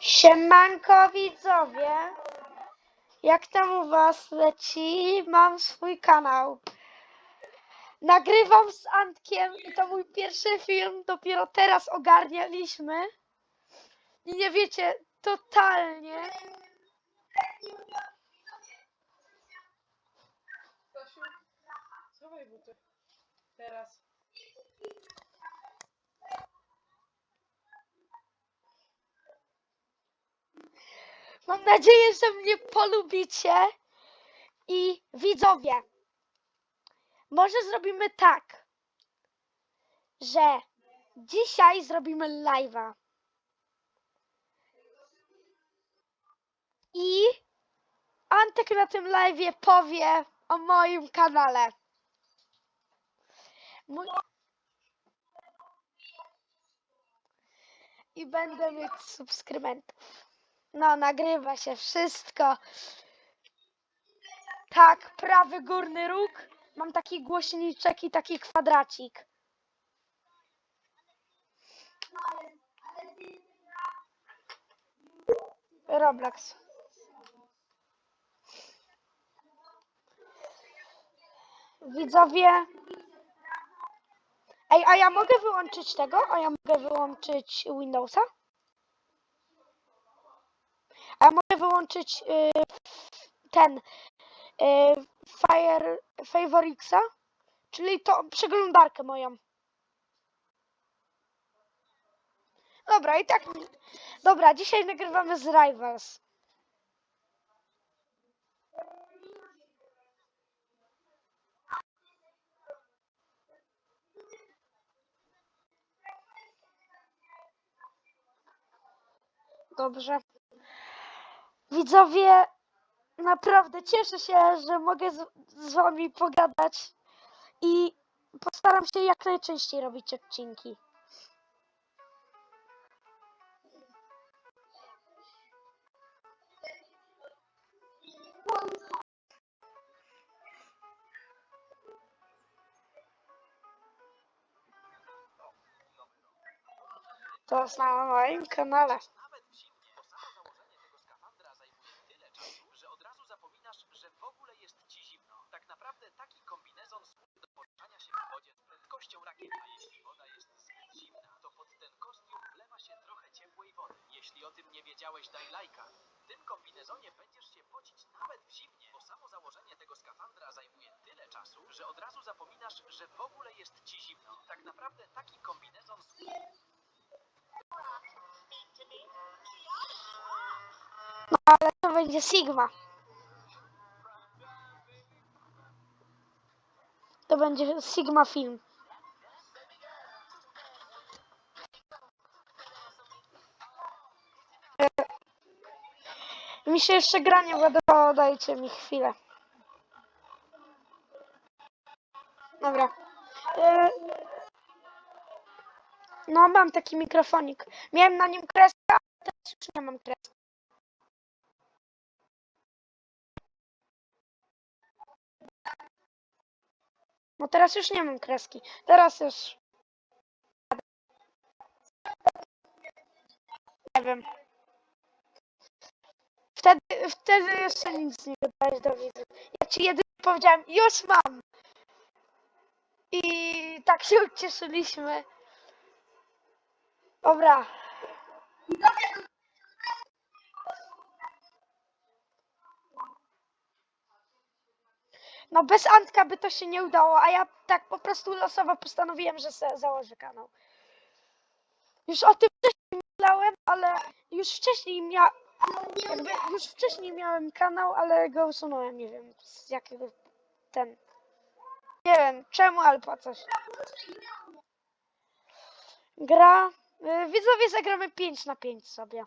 Siemanko widzowie, jak tam u was leci? Mam swój kanał. Nagrywam z Antkiem i to mój pierwszy film, dopiero teraz ogarnialiśmy. I nie wiecie, totalnie. Teraz. Mam nadzieję, że mnie polubicie. I widzowie, może zrobimy tak, że dzisiaj zrobimy live'a. I Antek na tym live'ie powie o moim kanale. Mój... I będę mieć subskrybentów. No, nagrywa się wszystko. Tak, prawy górny róg. Mam taki głośniczek i taki kwadracik. Roblox. Widzowie. Ej, a ja mogę wyłączyć tego? A ja mogę wyłączyć Windowsa? A mogę wyłączyć y, ten y, Fire Favorixa, czyli to przeglądarkę moją. Dobra, i tak. Dobra, dzisiaj nagrywamy z Rivals. Dobrze. Widzowie, naprawdę cieszę się, że mogę z, z wami pogadać i postaram się jak najczęściej robić odcinki. To na moim kanale. Nawet w zimnie, bo samo założenie tego skafandra zajmuje tyle czasu, że od razu zapominasz, że w ogóle jest ci zimno. Tak naprawdę taki kombinezon służy do poruszania się w wodzie z prędkością rakiety. A jeśli woda jest zbyt zimna, to pod ten kostium wlewa się trochę ciepłej wody. Jeśli o tym nie wiedziałeś, daj lajka. W tym kombinezonie będziesz się pocić nawet w zimnie, bo samo założenie tego skafandra zajmuje tyle czasu, że od razu zapominasz, że w ogóle jest ci zimno. Tak naprawdę taki kombinezon służy... Ale to będzie Sigma. To będzie Sigma film. Mi się jeszcze granie ładowało, dajcie mi chwilę. Dobra. E, No mam taki mikrofonik. Miałem na nim kreskę, ale teraz już nie mam kreski. No teraz już nie mam kreski. Teraz już. Nie wiem. Wtedy, wtedy jeszcze nic nie dodałeś do widzów. Ja ci jedynie powiedziałem, już mam. I tak się ucieszyliśmy. Dobra. No bez Antka by to się nie udało, a ja tak po prostu losowo postanowiłem, że se założę kanał. Już o tym wcześniej myślałem, ale już wcześniej mia... jakby już wcześniej miałem kanał, ale go usunąłem, nie wiem z jakiego ten. Nie wiem czemu, ale po coś. Gra. y, Widzowie zagramy 5 na 5 sobie.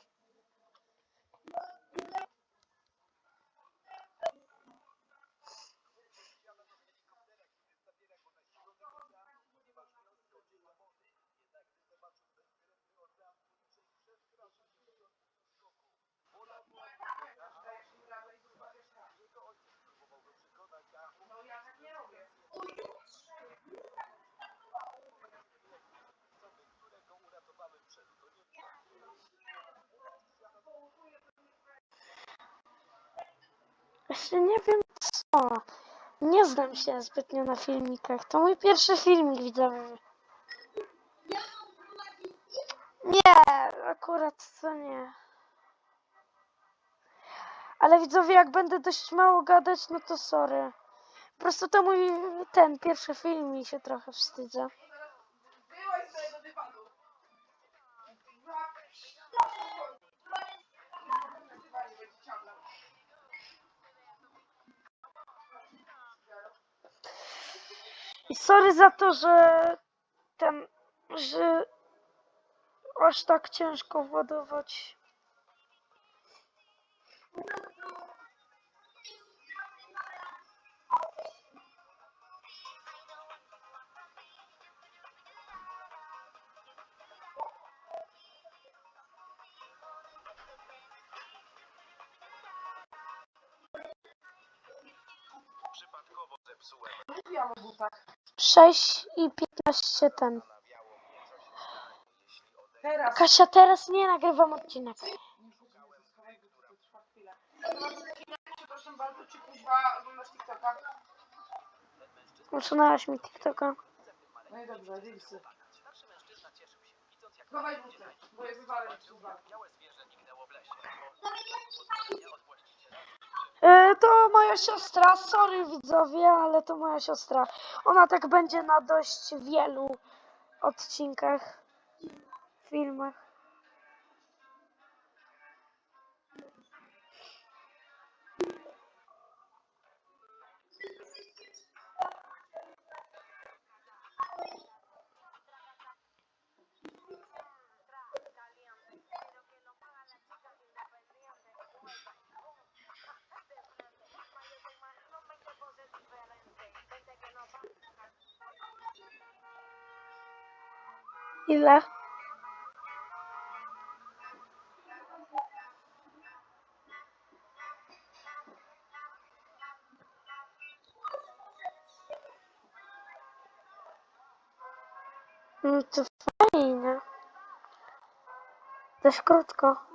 Znaczy nie wiem co. Nie znam się zbytnio na filmikach. To mój pierwszy filmik widzowy. Nie, akurat to nie. Ale widzowie, jak będę dość mało gadać, no to sorry. Po prostu to mój ten pierwszy film i się trochę wstydzę. I sorry za to, że ten, że aż tak ciężko władować. Przypadkowo zepsułem. Mówiłam o butach. 6 i 15 ten. Teraz. Kasia, teraz nie nagrywam odcinek. Przepraszam bardzo, czy kuźwa oglądasz TikToka? Usunęłaś mi TikToka. No i dobrze, reelsy. Starszy mężczyzna cieszył się, widząc jak Schowaj buty, bo je wywalę białe zwierzę mignęło w lesie. Po pozwolenia od właściciela E, to moja siostra, sorry widzowie, ale to moja siostra. Ona tak będzie na dość wielu odcinkach, filmach. Ile? No to fajnie. Dość krótko.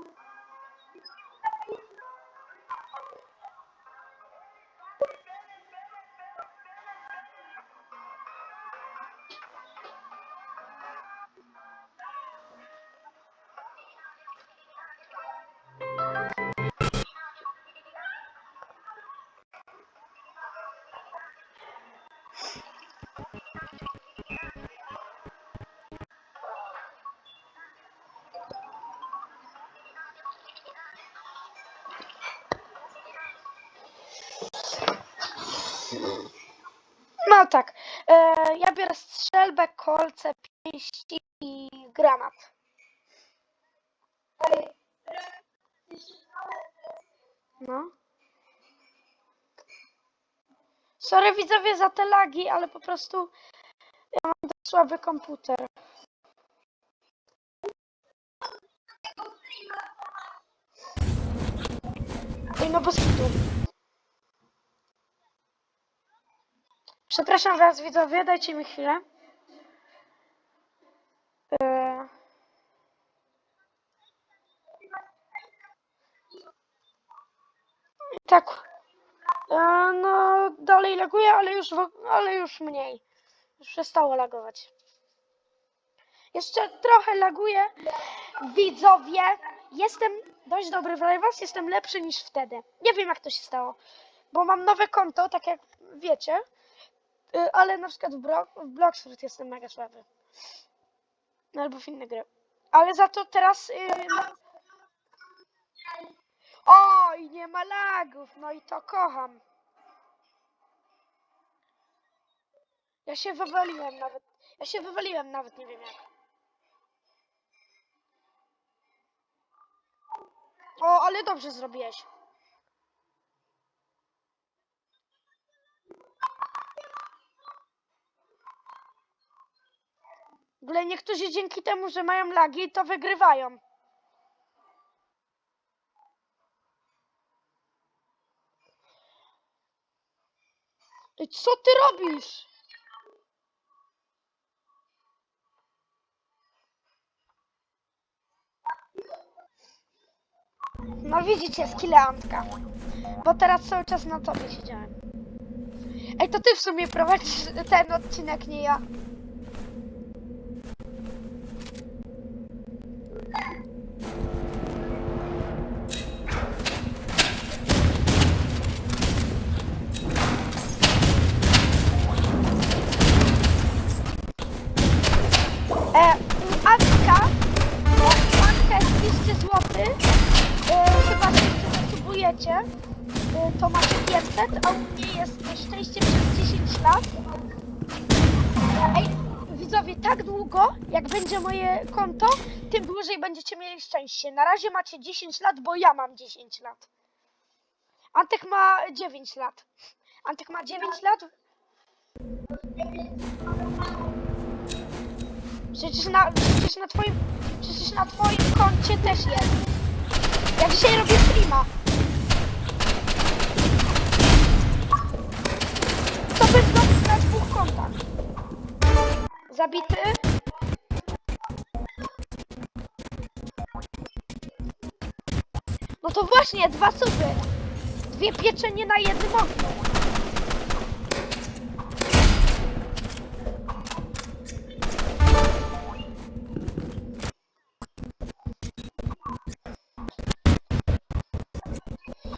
No tak. E, ja biorę strzelbę, kolce, pięści i granat. No. Sorry widzowie za te lagi, ale po prostu ja mam słaby komputer. Ej, no bez kitu. Przepraszam was widzowie, dajcie mi chwilę. Eee... Tak. Eee, no dalej laguje, ale już, ale już mniej. Już przestało lagować. Jeszcze trochę laguje. Widzowie, jestem dość dobry w live'ach, jestem lepszy niż wtedy. Nie wiem jak to się stało, bo mam nowe konto, tak jak wiecie. Y, ale na przykład w, Bro w jestem mega słaby. Albo w inne gry. Ale za to teraz... Y. Oj, nie ma lagów, no i to kocham. Ja się wywaliłem nawet. Ja się wywaliłem nawet, nie wiem jak. O, ale dobrze zrobiłeś. Ogóle niektórzy dzięki temu, że mają lagi, to wygrywają. Ej, co ty robisz? No widzicie, skille Antka. Bo teraz cały czas na tobie siedziałem. Ej, to ty w sumie prowadzisz ten odcinek, nie ja. Tak długo, jak będzie moje konto, tym dłużej będziecie mieli szczęście. Na razie macie 10 lat, bo ja mam 10 lat. Antek ma 9 lat. Antek ma 9 lat. Przecież na, przecież na twoim, przecież na twoim koncie też jest. Ja dzisiaj robię streama. To bez na dwóch kontach. Zabity. No to właśnie, dwa suby. Dwie pieczenie na jednym ogniu.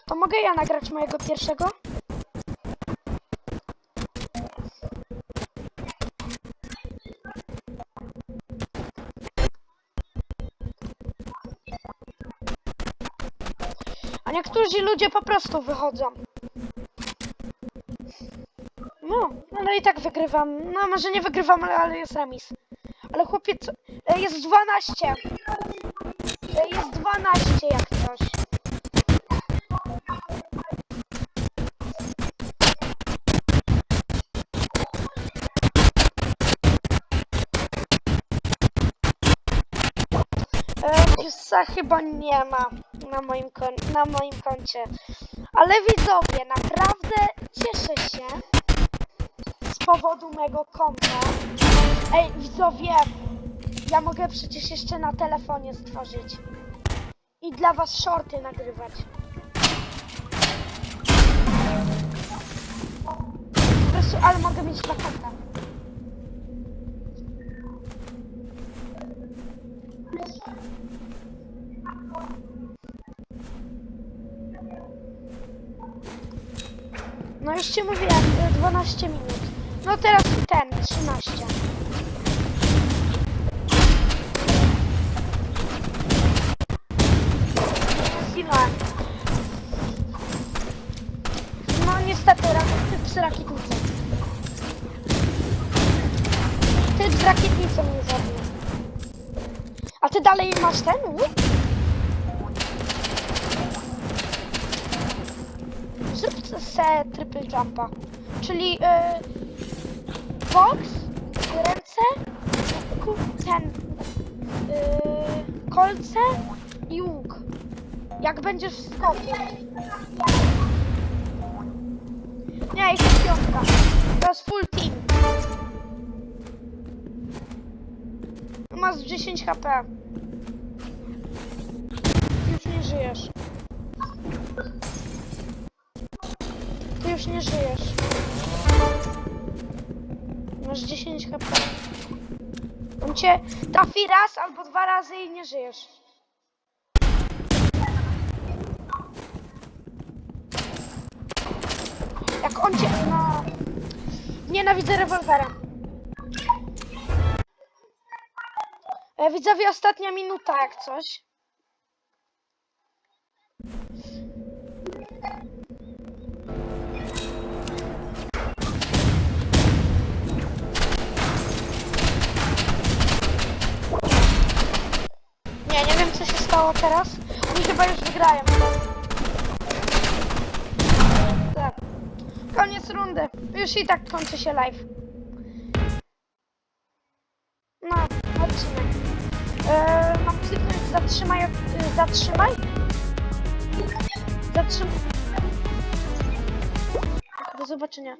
To mogę ja nagrać mojego pierwszego? A niektórzy ludzie po prostu wychodzą. No, ale i tak wygrywam. No, może nie wygrywam, ale, ale jest remis. Ale chłopiec, e, jest 12. E, Jest 12 jak coś. E, Jussa chyba nie ma na moim, kon- na moim koncie. Ale widzowie, naprawdę cieszę się z powodu mego konta. Ej, widzowie, ja mogę przecież jeszcze na telefonie stworzyć. I dla was shorty nagrywać. Po prostu, ale mogę mieć dla konta. Ci mówiłem, y, 12 minut. No teraz ten, 13. Zginąłem. No niestety, typ z rakietnicą. Typ z rakietnicą mnie zabił. A ty dalej masz ten łuk? Triple jumpa. Czyli yy, box, ręce, ten yy, kolce i łuk. Jak będziesz skoku. Nie, jest piątka. To jest full team. Masz 10 HP. Już nie żyjesz. Już nie żyjesz. Masz 10 HP. On cię trafi raz albo dwa razy i nie żyjesz. Jak on cię... No... Nienawidzę rewolwera. E, widzowie, ostatnia minuta jak coś. Teraz. Oni chyba już wygrają. Tak. Koniec rundy. Już i tak kończy się live. No, odcinek. Eee, mam kliknąć zatrzymaj, zatrzymaj. Zatrzymaj. Do zobaczenia.